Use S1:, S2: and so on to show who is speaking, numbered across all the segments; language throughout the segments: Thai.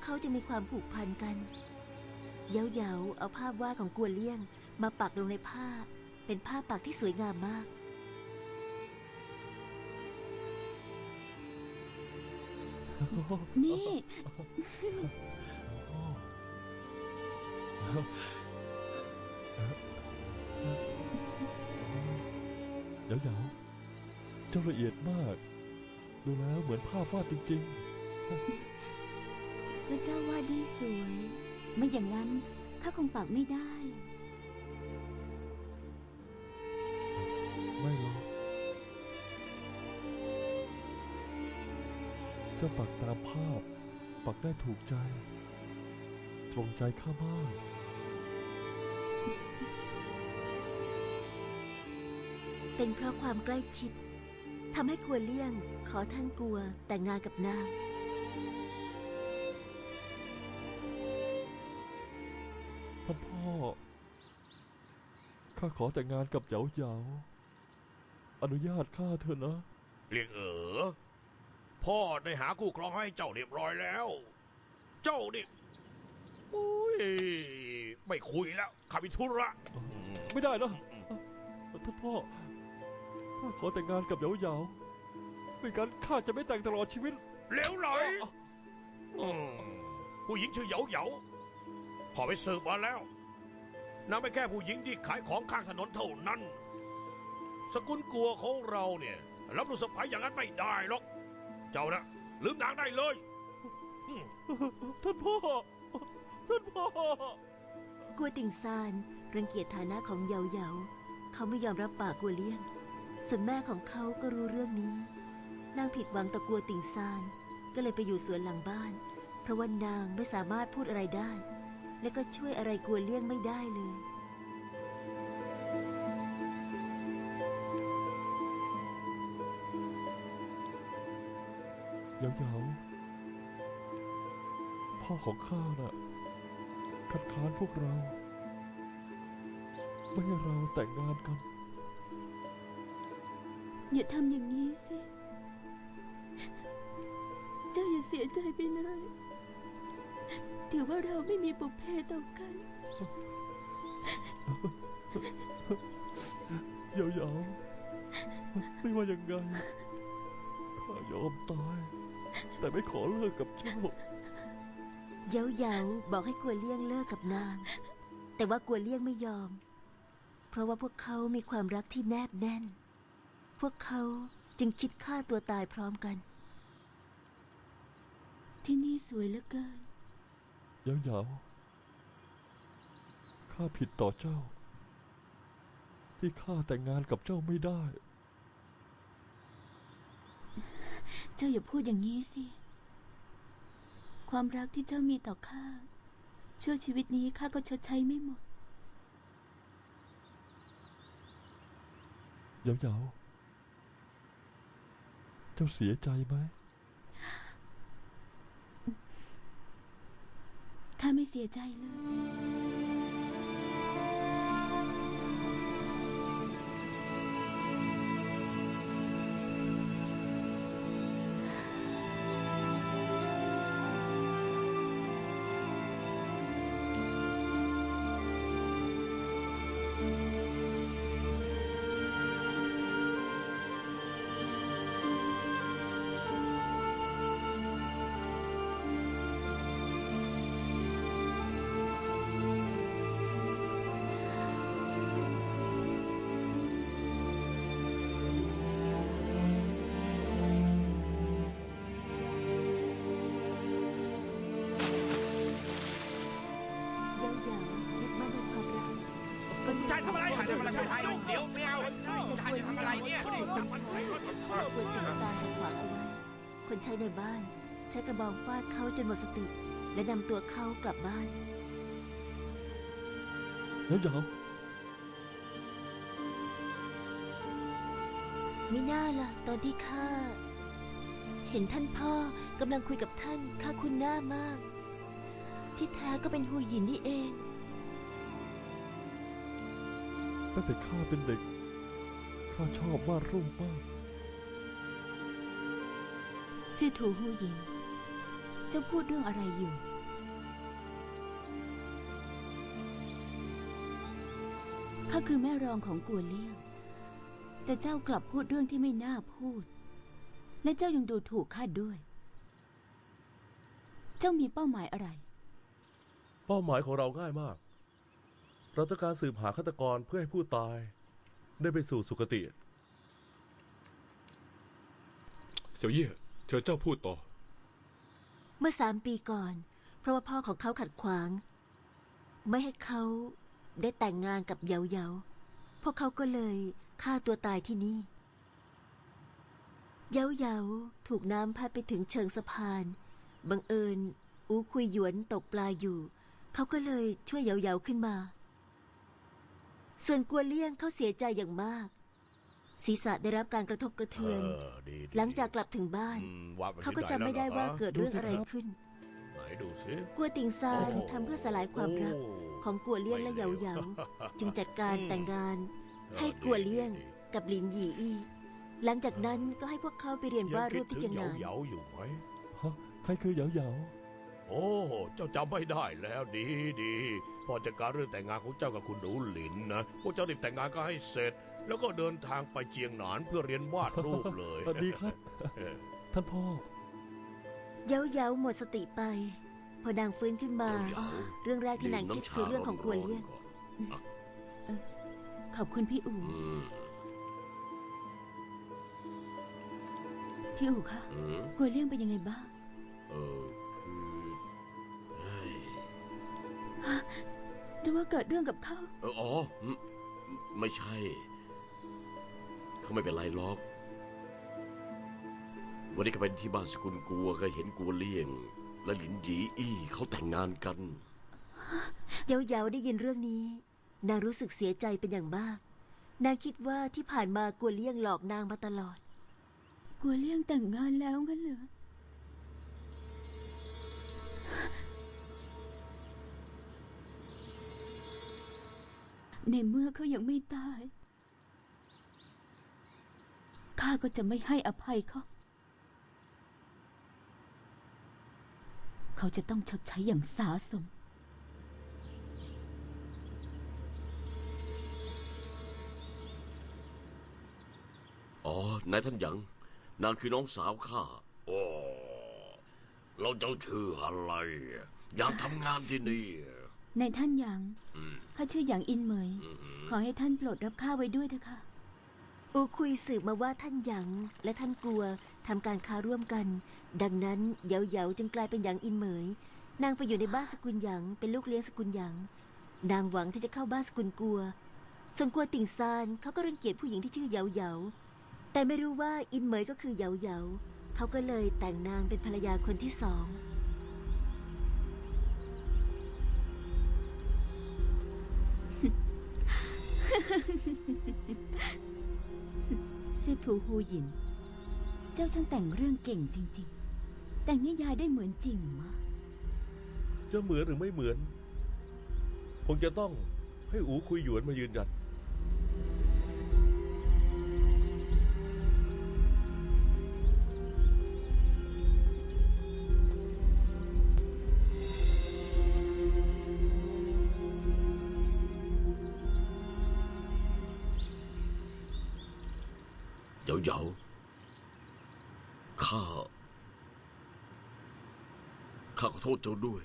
S1: กเขาจึงมีความผูกพันกัน เย้าเยาๆเอาภาพวาดของกัวเลี่ยงมาปักลงในผ้า เป็นภาพปักที่สวยงามมาก
S2: นี่
S3: เหยาเหยาๆเจ้าละเอียดมาก ดูแล้วเหมือนภาพวาดจริง
S2: พระเจ้าวาดได้สวย ไม่อย่างนั้นข้าคงปักไม่ได้
S3: ๆไม่หรอกเจ้าปักตามภาพ ปักได้ถูกใจ ตรงใจข้ามาก
S1: เป็นเพราะความใกล้ชิดทำให้กัวเลี่ยงขอท่านกัวแต่งงานกับนาง
S3: ข้าขอแต่งงานกับเหยาเหยาอนุญาตข้าเถอะนะ
S4: เลียงเอ๋อพ่อได้หาคู่ครองให้เจ้าเรียบร้อยแล้ว เจ้านี่โอ้ยไม่คุยแล้วข้ามีธุระ
S3: ไม่ได้นะท่านพ่อข้าขอแต่งงานกับเหยาเหยาไม่งั้นข้าจะไม่แต่งตลอดชีวิต
S4: เหลวไหลอืมผู้หญิงชื่อเหยาเหยาพอไปสืบมาแล้ว นางไม่แค่ผู้หญิงที่ขายของข้างถนนเท่านั้น สกุลกัวของเราเนี่ย รับลูกสะใภ้อย่างนั้นไม่ได้หรอก เจ้านะลืมนางได้เลยอืม
S3: ท่านพ่อ ท่านพ่อ
S1: กัวติงซานรังเกียจฐานะของเยาเยาเขาไม่ยอมรับปากกัวเลี่ยง ส่วนแม่ของเขาก็รู้เรื่องนี้ นางผิดหวังต่อกัวติงซาน ก็เลยไปอยู่สวนหลังบ้าน เพราะว่านางไม่สามารถพูดอะไรได้ และก็ช่วยอะไรกัวเลี่ยงไม่ได้เลย
S3: เหยาเหยาพ่อของข้าน่ะคัดค้านพวกเรา ไม่ให้เราแต่งงานกัน
S2: อย่าทำอย่างนี้สิ เจ้าอย่าเสียใจไปเลย ถือว่าเราไม่มีปุพเพต่อกัน
S3: เหยาเหยาไม่ว่ายังไงข้ายอมตาย แต่ไม่ขอเลิกกับเจ้า
S1: เย้าเยาบอกให้กัวเลี่ยงเลิกกับนาง แต่ว่ากัวเลี่ยงไม่ยอม เพราะว่าพวกเขามีความรักที่แนบแน่น พวกเขาจึงคิดฆ่าตัวตายพร้อมกัน
S2: ที่นี่สวยเหลือเกิน
S3: เห ยาเหยาข้าผิดต่อเจ้า ที่ข้าแต่งงานกับเจ้าไม่ได้
S2: เจ้าอย่าพูดอย่างนี้สิ ความรักที่เจ้ามีต่อข้าชั่วชีวิตนี้ข้าก็ชดใช้ไม่หมด
S3: เหยาเหยาเจ้าเสียใจไหม
S2: ข้าไม่เสียใจเลย
S1: ใช้ในบ้าน ใช้กระบองฟาดเขาจนหมดสติ และนำตัวเขากลับบ้าน
S3: เหยาเหยา
S1: มิน่าล่ะ ตอนที่ข้าเห็นท่านพ่อกำลังคุยกับท่านข้าคุ้นหน้ามาก ที่แท้ก็เป็นฮูหยินนี่เอง
S3: ตั้งแต่ข้าเป็นเด็ก ข้าชอบวาดรูปมาก
S2: ชื่อถูหูหยินเจ้าพูดเรื่องอะไรอยู่ ข้าคือแม่รองของกัวเลี่ยง แต่เจ้ากลับพูดเรื่องที่ไม่น่าพูด และเจ้ายังดูถูกข้าด้วย เจ้ามีเป้าหมายอะไร
S5: เป้าหมายของเราง่ายมาก เราต้องการสืบหาฆาตกรเพื่อให้ผู้ตาย ได้ไปสู่สุคติ
S6: เสี่ยวเย่ เชิญเจ้าพูดต่อ
S1: เมื่อสามปีก่อน เพราะว่าพ่อของเขาขัดขวาง ไม่ให้เขาได้แต่งงานกับเยาเยาพวกเขาก็เลยฆ่าตัวตายที่นี่ เยาเยาถูกน้ำพัดไปถึงเชิงสะพาน บังเอิญ อูคุยหยวนตกปลาอยู่ เขาก็เลยช่วยเยาเยาขึ้นมา ส่วนกัวเลี่ยงเขาเสียใจอย่างมาก ศีรษะได้รับการกระทบกระเทือน
S4: เออดีดี
S1: หลังจากกลับถึงบ้าน
S4: อืมวดว้
S1: เขาก็
S4: ที่หน
S1: จำไม่ได้
S4: แล้วหรอ
S1: ว่า
S4: ฮะ
S1: เกิดเรื่องอะไรขึ้น
S4: ไหนดูสิ
S1: กัวติงซาน
S4: โอ้
S1: ทำเพื่อสลายความรัก
S4: โอ้
S1: ของกัวเลี่ยงและเหยาเหยาจึงจัดการแต่งงาน ให้กัวเลี่ยงกับหลินหยีอี้หลังจากนั้นก็ให้พวกเขาไปเรียนวาดรูปที่เจียงหนาน
S4: เหยาๆอยู่ไหม
S5: ฮะใครคือเหยาเหยา
S4: โอ้ เจ้าจำไม่ได้แล้วดีดีพอจัดการเรื่องแต่งงานของเจ้ากับคุณหนูหลินนะพวกเจ้ารีบแต่งงานก็ให้เสร็จ แล้วก็เดินทางไปเจียงหนานเพื่อเรียนวาดรูปเลย
S5: สวัสดีครับ
S4: เออ
S5: ท่านพ่อ
S1: เหยาเหยาหมดสติไป พอนางฟื้นขึ้นมา
S7: เดี๋ยว
S1: เรื่องแรกที่นางคิดคือเรื่องของกัวเลี่ยง
S2: ขอบคุณพี่อู๋
S7: อืม
S2: พี่อู๋คะ
S7: อืม
S2: กัวเลี่ยงเป็นยังไงบ้าง
S7: เออคือเฮ้ย
S2: หรือว่าเกิดเรื่องกับเขา
S7: เอออ๋ออืมไม่ใช่ เขาไม่เป็นไรหรอก วันนี้ก็เป็นที่บ้านสกุลกัวก็เห็นกัวเลี่ยง และหลินหยีอี้เขาแต่งงานกัน
S1: เหยาเหยาได้ยินเรื่องนี้ นางรู้สึกเสียใจเป็นอย่างมาก นางคิดว่าที่ผ่านมากัวเลี่ยงหลอกนางมาตลอด
S2: กัวเลี่ยงแต่งงานแล้วงั้นเหรอในเมื่อเขายังไม่ตาย ข้าก็จะไม่ให้อภัยเขา เขาจะต้องชดใช้อย่างสาสม
S7: อ๋อ นายท่านหยางนางคือน้องสาวข้า โอ้ เราเจ้าชื่ออะไรอะอยากทำงานที่นี่อะ
S2: ในท่านหยาง
S7: อืม
S2: ข้าชื่อหยางอินเหมย
S7: อืม
S2: ขอให้ท่านโปรดรับข้าไว้ด้วยเถอะค่ะ
S1: อูคุยสืบมาว่าท่านหยางและท่านกลัวทำการค้าร่วมกัน ดังนั้นเหยาเหยาจึงกลายเป็นหยางอินเหมย นางไปอยู่ในบ้านสกุลหยางเป็นลูกเลี้ยงสกุลหยาง นางหวังที่จะเข้าบ้านสกุลกลัว ส่วนกลัวติ่งซานเขาก็รังเกียจผู้หญิงที่ชื่อเหยาเหยาแต่ไม่รู้ว่าอินเหมยก็คือเหยาเหยาเขาก็เลยแต่งนางเป็นภรรยาคนที่สอง
S2: คือถูฮูหยิน เจ้าช่างแต่งเรื่องเก่งจริง ๆ แต่งนิยายได้เหมือนจริงมาก
S5: จะเหมือนหรือไม่เหมือน คงจะต้องให้อูคุยหยวนมายืนยัน
S7: เจ้าด้วย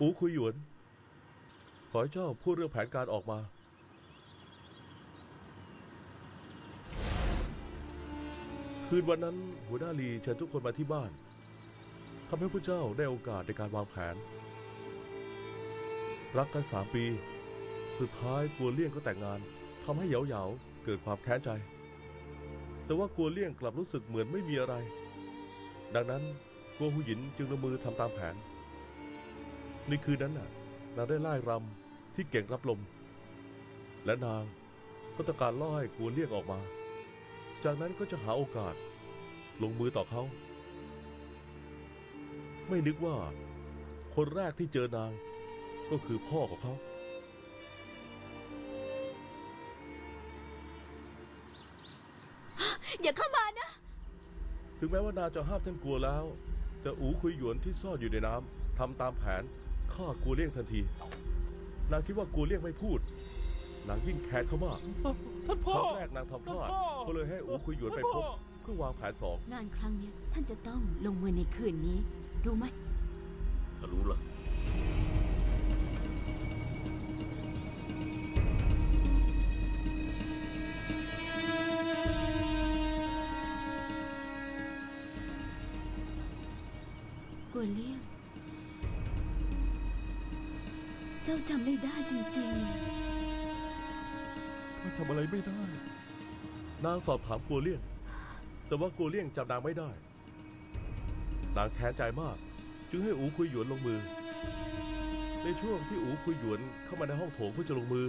S5: อูคุยหยวน ขอให้เจ้าพูดเรื่องแผนการออกมา คืนวันนั้นหัวหน้าลีเชิญทุกคนมาที่บ้านทำให้พระเจ้าได้โอกาสในการวางแผน รักกันสามปี สุดท้ายกัวเลี่ยงก็แต่งงานทำให้เหยาเหยาเกิดความแค้นใจ แต่ว่ากัวเลี่ยงกลับรู้สึกเหมือนไม่มีอะไร ดังนั้น กัวหูหยินจึงลงมือทำตามแผน ในคืนนั้นน่ะ นางได้ไล่รำที่เก่งรับลม และนางก็ต้องการล่อให้กัวเลี่ยงออกมา จากนั้นก็จะหาโอกาส ลงมือต่อเขา ไม่นึกว่า คนแรกที่เจอนาง ก็คือพ่อของเขา
S2: อย่าเข้ามานะ
S5: ถึงแม้ว่านางจะห้ามท่านกลัวแล้ว แต่อูคุยหยวนที่ซ่อนอยู่ในน้ำทำตามแผนฆ่ากัวเลี่ยงทันที นางคิดว่ากัวเลี่ยงไม่พูด นางยิ่งแค้นเขามาก
S3: ท่าน
S5: ค
S3: พ่อ
S5: รั้งแรกนางทำพลาด
S3: ท่านพ่อ
S5: ก็เลยให้อูคุยหยวนไปพบ เพื่อวางแผนสอง
S2: งานครั้งเนี้ยท่านจะต้องลงมือในคืนนี้ รู้ไหม
S7: ถ้ารู้ละ
S2: จ้าจำไม่ได้จริงๆ
S5: ข้าทำอะไรไม่ได้ นางสอบถามกัวเลี่ยง แต่ว่ากัวเลี่ยงจำนางไม่ได้ นางแค้นใจมาก จึงให้อูคุยหยวนลงมือ ในช่วงที่อูคุยหยวนเข้ามาในห้องโถงเพื่อจะลงมือ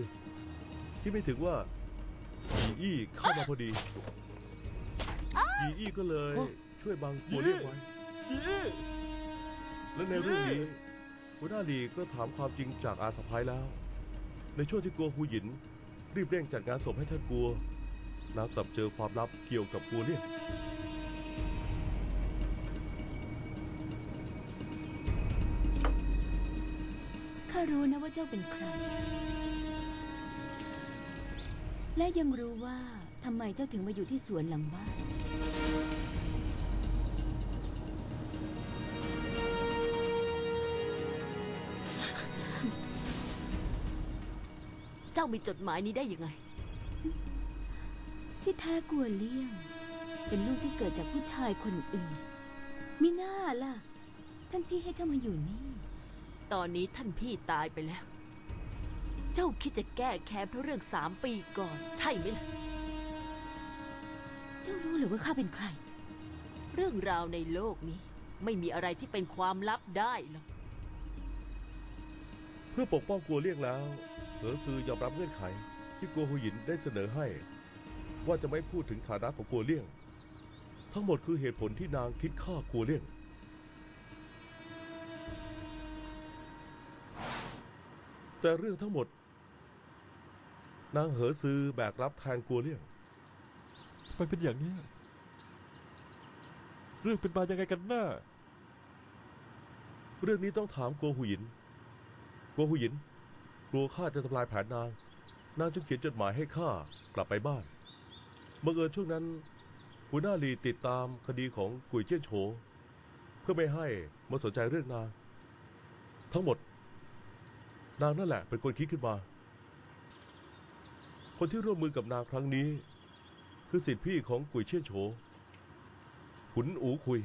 S5: ที่ไม่ถึงว่ายีอี้เข้ามาพอดียีอี้ก็เลยช่วยบังกัวเลี่ยงไว้ และในเรื่องนี้ หัวหน้าลีก็ถามความจริงจากอาสะพ้ายแล้ว ในช่วงที่กัวหูหยิน รีบเร่งจัดงานศพให้ท่านกัวนางกลับเจอความลับเกี่ยวกับกัวเลี่ย
S2: ข้ารู้นะว่าเจ้าเป็นใคร และยังรู้ว่าทำไมเจ้าถึงมาอยู่ที่สวนหลังบ้านา
S1: มีจดหมายนี้ได้ยังไง
S2: ที่แท้กัวเลี่ยง เป็นลูกที่เกิดจากผู้ชายคนอื่นมิน่าล่ะ ท่านพี่ให้เจ้ามาอยู่นี่
S1: ตอนนี้ท่านพี่ตายไปแล้ว เจ้าคิดจะแก้แค้นเพราะเรื่องสามปีก่อน ใช่ไหมล่ะ
S2: เจ้ารู้หรือว่าข้าเป็นใคร
S1: เรื่องราวในโลกนี้ ไม่มีอะไรที่เป็นความลับได้หรอก
S5: เพื่อปกป้องกัวเลี่ยงแล้ว เหอซือยอมรับเงื่อนไข ที่กัวหูหยินได้เสนอให้ ว่าจะไม่พูดถึงฐานะของกัวเลี่ยง ทั้งหมดคือเหตุผลที่นางคิดฆ่ากัวเลี่ยง แต่เรื่องทั้งหมด นางเหอซือแบกรับแทนกัวเลี่ยง
S3: ทำไมเป็นอย่างนี้ เรื่องเป็นมายังไงกันแน่
S5: เรื่องนี้ต้องถามกัวหูหยินกัวหูหยิน ลัวข้าจะทำลายแผนนาง นางจึงเขียนจดหมายให้ข้ากลับไปบ้านบังเอิญช่วงนั้นหัวหน้าลีติดตามคดีของกุยเจี้ยนโฉเพื่อไม่ให้มาสนใจเรื่องนาง ทั้งหมด นางนั่นแหละเป็นคนคิดขึ้นมา คนที่ร่วมมือกับนางครั้งนี้ คือสิทธิพี่ของกุยเชี่ยนโฉขุนอูคุย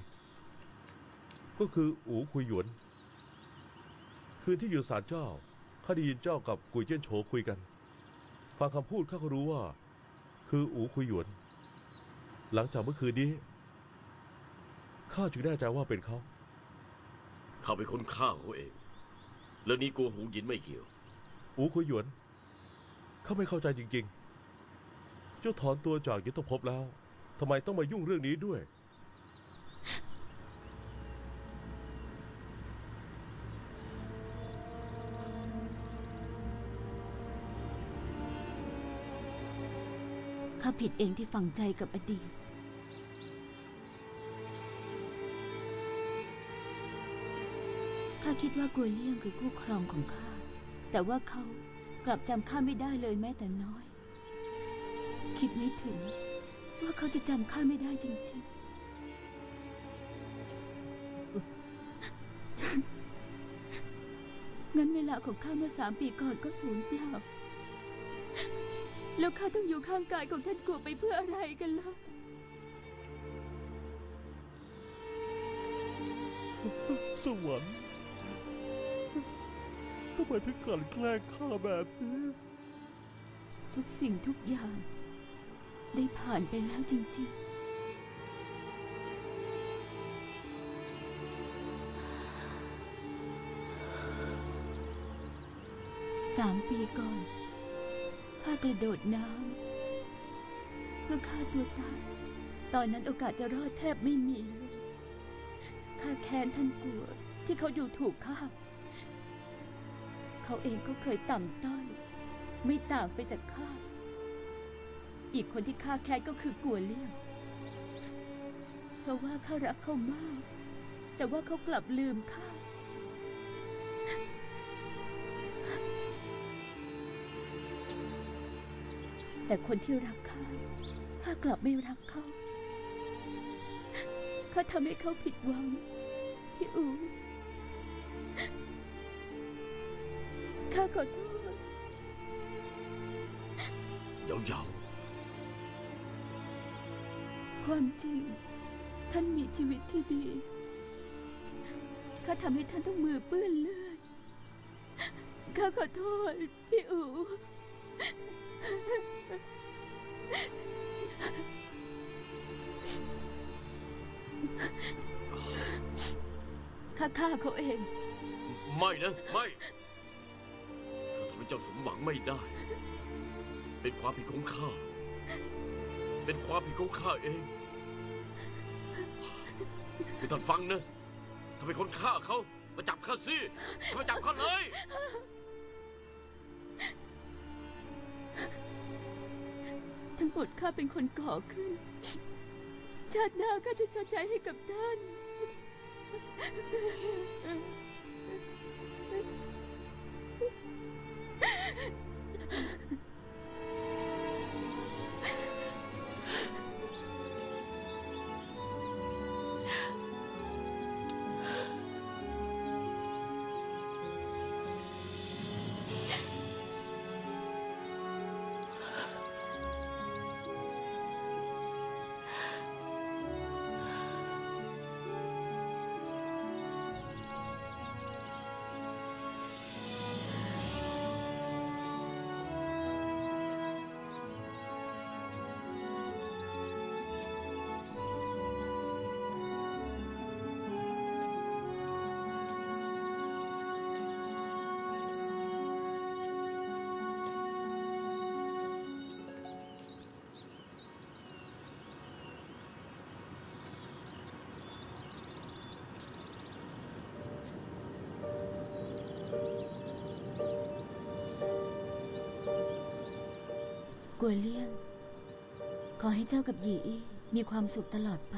S5: ก็คืออูคุยหยวน คืนที่อยู่ศาลเจ้า ข้าได้ยินเจ้ากับกุยเจี้ยนโฉคุยกัน ฟังคำพูดข้าก็รู้ว่า คืออูคุยหยวน หลังจากเมื่อคืนนี้ข้าจึงแน่ใจว่าเป็นเขา
S7: เขาเป็นคนฆ่าเขาเองแล้วนี้กัวหูหยินไม่เกี่ยว
S5: อูคุยหยวน ข้าไม่เข้าใจจริง ๆ เจ้าถอนตัวจากยุทธภพแล้วทำไมต้องมายุ่งเรื่องนี้ด้วย
S2: ข้าผิดเองที่ฝังใจกับอดีต ข้าคิดว่ากัวเลี่ยงคือคู่ครองของข้า แต่ว่าเขากลับจำข้าไม่ได้เลยแม้แต่น้อย คิดไม่ถึงว่าเขาจะจำข้าไม่ได้จริงๆงั้นเวลาของข้าเมื่อสามปีก่อนก็สูญเปล่า แล้วข้าต้องอยู่ข้างกายของท่านกัวไปเพื่ออะไรกันล่ะ
S3: สวรรค์ทำไมถึงกลั่นแกล้งข้าแบบนี้
S2: ทุกสิ่งทุกอย่าง ได้ผ่านไปแล้วจริงๆสามปีก่อน ข้ากระโดดน้ำเพื่อฆ่าตัวตาย ตอนนั้นโอกาสจะรอดแทบไม่มีเลยข้าแค้นท่านกลัวที่เขาดูถูกข้า เขาเองก็เคยต่ำต้อย ไม่ต่างไปจากข้า อีกคนที่ข้าแค้นก็คือกัวเลี่ยงเพราะว่าข้ารักเขามาก แต่ว่าเขากลับลืมข้า แต่คนที่รักข้าข้ากลับไม่รักเขาข้าทำให้เขาผิดหวังพี่อูข้าขอโทษ
S7: เหยาเหยา
S2: ความจริง ท่านมีชีวิตที่ดี ข้าทำให้ท่านต้องมือเปื้อนเลือด ข้าขอโทษ พี่อู ข้าฆ่าเขาเอง
S7: ไม่นะ ไม่ข้าทำให้เจ้าสมหวังไม่ได้ เป็นความผิดของข้า เป็นความผิดของข้าเองคือท่านฟังนะถ้าเป็นคนฆ่าเขา มาจับข้าสิข้ามาจับข้าเลย
S2: งหมดข้าเป็นคนก่อขึ้น ชาติหน้าข้าจะชดใช้ให้กับท่าน กัวเลี่ยง ขอให้เจ้ากับหยีอี้มีความสุขตลอดไป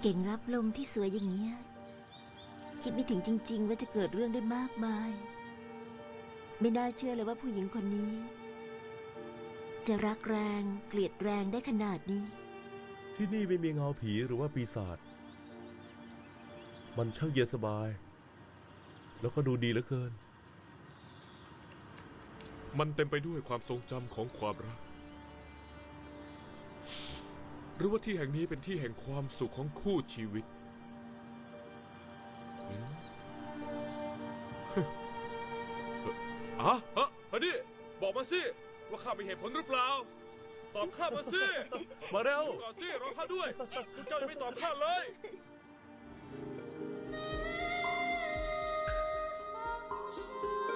S1: เก่งรับลมที่สวยอย่างเงี้ย คิดไม่ถึงจริง ๆ ว่าจะเกิดเรื่องได้มากมาย ไม่น่าเชื่อเลยว่าผู้หญิงคนนี้ จะรักแรงเกลียดแรงได้ขนาดนี้
S5: ที่นี่ไม่มีเงาผีหรือว่าปีศาจ มันช่างเย็นสบาย แล้วก็ดูดีเหลือเกิน
S6: มันเต็มไปด้วยความทรงจำของความรัก หรือว่าที่แห่งนี้เป็นที่แห่งความสุขของคู่ชีวิตอืมอะฮะฮะนี่บอกมาสิ ว่าข้ามีเหตุผลหรือเปล่า ตอบข้ามาสิ
S5: มาเร็ว
S6: ก่อนสิรอข้าด้วยคุณเจ้ายังไม่ตอบข้าเลย
S8: 假